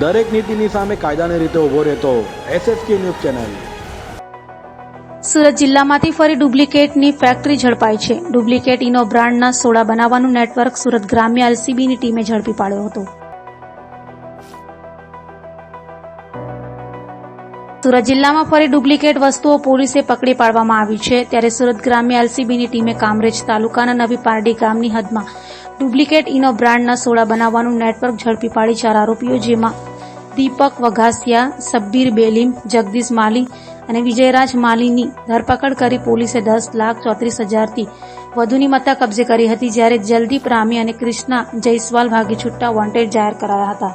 દરેક નીતિની સામે કાયદાની રીતે ઊભો રહેતો એસએસકે ન્યૂઝ ચેનલ. સુરત જિલ્લામાંથી ફરી ડુપ્લિકેટની ફેક્ટરી ઝડપાઈ છે. ડુપ્લિકેટ ઇનો બ્રાન્ડના સોડા બનાવવાનું નેટવર્ક સુરત ગ્રામ્ય એલસીબીની ટીમે ઝડપી પાડ્યો હતો. સુરત જિલ્લામાં ફરી ડુપ્લિકેટ વસ્તુઓ પોલીસે પકડી પાડવામાં આવી છે. ત્યારે સુરત ગ્રામ્ય એલસીબીની ટીમે કામરેજ તાલુકાના નવી પારડી ગામની હદમાં ડુપ્લિકેટ ઇનો બ્રાન્ડના સોડા બનાવવાનું નેટવર્ક ઝડપી પાડી ચાર આરોપીઓ, જેમાં દીપક વઘાસિયા, સબ્બીર બેલીમ, જગદીશ માલી અને વિજયરાજ માલીની ધરપકડ કરી પોલીસે દસ લાખ ચોત્રીસ હજારથી વધુની મત્તા કબજે કરી હતી, જ્યારે જલદીપ રામી અને ક્રિષ્ના જયસ્વાલ ભાગી છૂટા વોન્ટેડ જાહેર કરાયા હતા.